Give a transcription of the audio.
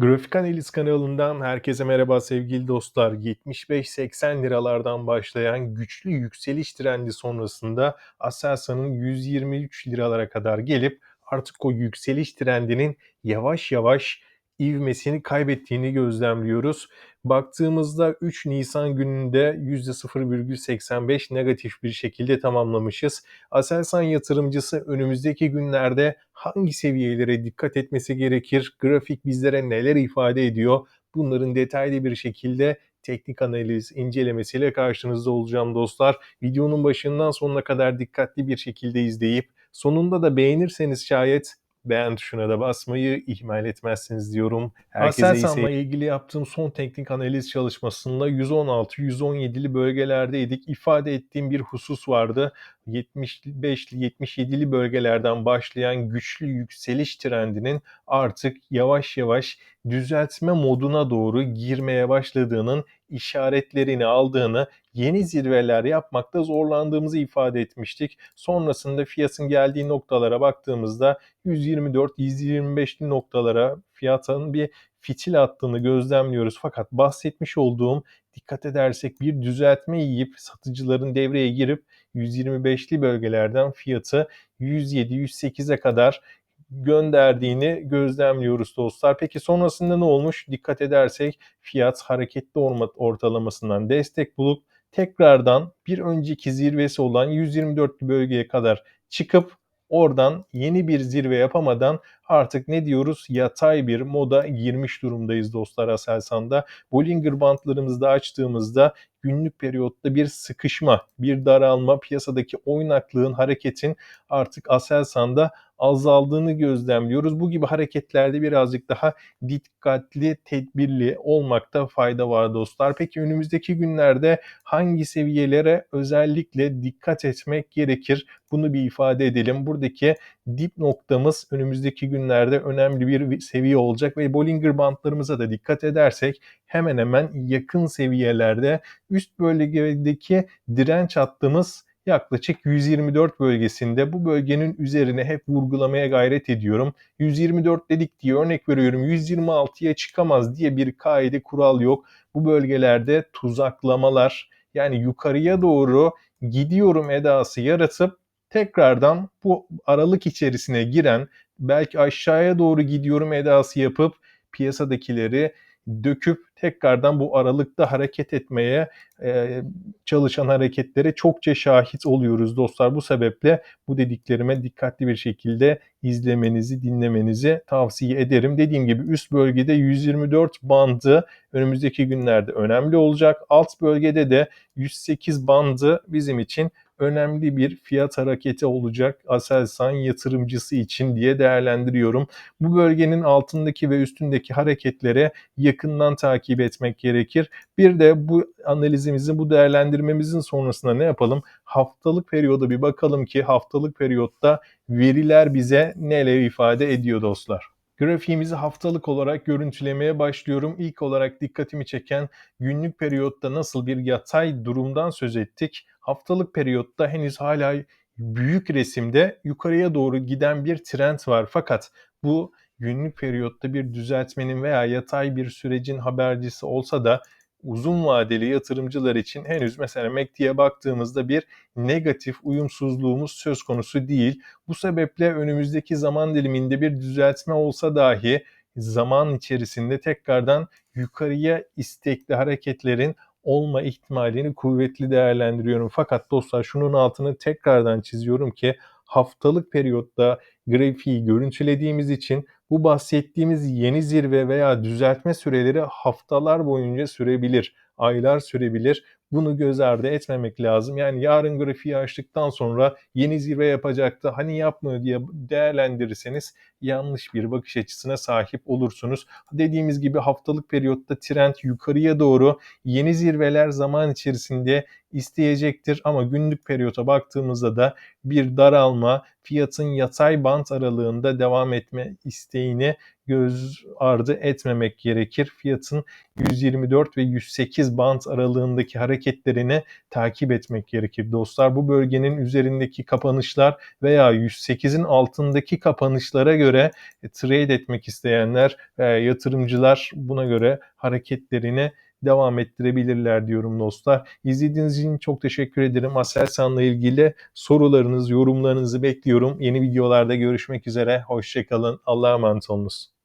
Grafik Analiz kanalından herkese merhaba sevgili dostlar. 75-80 liralardan başlayan güçlü yükseliş trendi sonrasında Aselsan'ın 123 liralara kadar gelip artık o yükseliş trendinin yavaş yavaş ivmesini kaybettiğini gözlemliyoruz. Baktığımızda 3 Nisan gününde %0,85 negatif bir şekilde tamamlamışız. Aselsan yatırımcısı önümüzdeki günlerde hangi seviyelere dikkat etmesi gerekir? Grafik bizlere neler ifade ediyor? Bunların detaylı bir şekilde teknik analiz incelemesiyle karşınızda olacağım dostlar. Videonun başından sonuna kadar dikkatli bir şekilde izleyip sonunda da beğenirseniz şayet beğen tuşuna da basmayı ihmal etmezsiniz diyorum. Herkese Aselsan'la ilgili yaptığım son teknik analiz çalışmasında 116-117'li bölgelerdeydik. İfade ettiğim bir husus vardı. 75-77'li bölgelerden başlayan güçlü yükseliş trendinin artık yavaş yavaş düzeltme moduna doğru girmeye başladığının işaretlerini aldığını, yeni zirveler yapmakta zorlandığımızı ifade etmiştik. Sonrasında fiyatın geldiği noktalara baktığımızda 124-125'li noktalara fiyatın bir fitil attığını gözlemliyoruz. Fakat bahsetmiş olduğum dikkat edersek bir düzeltme yiyip satıcıların devreye girip 125'li bölgelerden fiyatı 107-108'e kadar gönderdiğini gözlemliyoruz dostlar. Peki sonrasında ne olmuş? Dikkat edersek fiyat hareketli ortalamasından destek bulup tekrardan bir önceki zirvesi olan 124 bölgeye kadar çıkıp oradan yeni bir zirve yapamadan artık ne diyoruz yatay bir moda girmiş durumdayız dostlar Aselsan'da. Bollinger bantlarımızda açtığımızda günlük periyotta bir sıkışma, bir daralma, piyasadaki oynaklığın, hareketin artık Aselsan'da azaldığını gözlemliyoruz. Bu gibi hareketlerde birazcık daha dikkatli, tedbirli olmakta fayda var dostlar. Peki önümüzdeki günlerde hangi seviyelere özellikle dikkat etmek gerekir? Bunu bir ifade edelim. Buradaki dip noktamız önümüzdeki günlerde önemli bir seviye olacak ve Bollinger bantlarımıza da dikkat edersek hemen hemen yakın seviyelerde üst bölgedeki direnç hattımız yaklaşık 124 bölgesinde bu bölgenin üzerine hep vurgulamaya gayret ediyorum. 124 dedik diye örnek veriyorum 126'ya çıkamaz diye bir kaide kural yok. Bu bölgelerde tuzaklamalar yani yukarıya doğru gidiyorum edası yaratıp tekrardan bu aralık içerisine giren belki aşağıya doğru gidiyorum edası yapıp piyasadakileri döküp tekrardan bu aralıkta hareket etmeye e, çalışan hareketlere çokça şahit oluyoruz dostlar. Bu sebeple bu dediklerime dikkatli bir şekilde izlemenizi, dinlemenizi tavsiye ederim. Dediğim gibi üst bölgede 124 bandı önümüzdeki günlerde önemli olacak. Alt bölgede de 108 bandı bizim için önemli bir fiyat hareketi olacak Aselsan yatırımcısı için diye değerlendiriyorum. Bu bölgenin altındaki ve üstündeki hareketlere yakından takip etmek gerekir. Bir de bu analizimizin, bu değerlendirmemizin sonrasında ne yapalım? Haftalık periyoda bir bakalım ki haftalık periyotta veriler bize neler ifade ediyor dostlar. Grafiğimizi haftalık olarak görüntülemeye başlıyorum. İlk olarak dikkatimi çeken günlük periyotta nasıl bir yatay durumdan söz ettik. Haftalık periyotta henüz hala büyük resimde yukarıya doğru giden bir trend var. Fakat bu günlük periyotta bir düzeltmenin veya yatay bir sürecin habercisi olsa da uzun vadeli yatırımcılar için henüz mesela MACD'ye baktığımızda bir negatif uyumsuzluğumuz söz konusu değil. Bu sebeple önümüzdeki zaman diliminde bir düzeltme olsa dahi zaman içerisinde tekrardan yukarıya istekli hareketlerin olma ihtimalini kuvvetli değerlendiriyorum. Fakat dostlar şunun altını tekrardan çiziyorum ki haftalık periyotta grafiği görüntülediğimiz için bu bahsettiğimiz yeni zirve veya düzeltme süreleri haftalar boyunca sürebilir, aylar sürebilir. Bunu göz ardı etmemek lazım. Yani yarın grafiği açtıktan sonra yeni zirve yapacaktı. Hani yapmıyor diye değerlendirirseniz yanlış bir bakış açısına sahip olursunuz. Dediğimiz gibi haftalık periyotta trend yukarıya doğru yeni zirveler zaman içerisinde isteyecektir ama günlük periyota baktığımızda da bir daralma, fiyatın yatay bant aralığında devam etme isteğini göz ardı etmemek gerekir. Fiyatın 124 ve 108 bant aralığındaki hareketlerini takip etmek gerekir dostlar. Bu bölgenin üzerindeki kapanışlar veya 108'in altındaki kapanışlara göre e, trade etmek isteyenler yatırımcılar buna göre hareketlerini devam ettirebilirler diyorum dostlar. İzlediğiniz için çok teşekkür ederim. Aselsan'la ilgili sorularınız, yorumlarınızı bekliyorum. Yeni videolarda görüşmek üzere. Hoşçakalın. Allah'a emanet olunuz.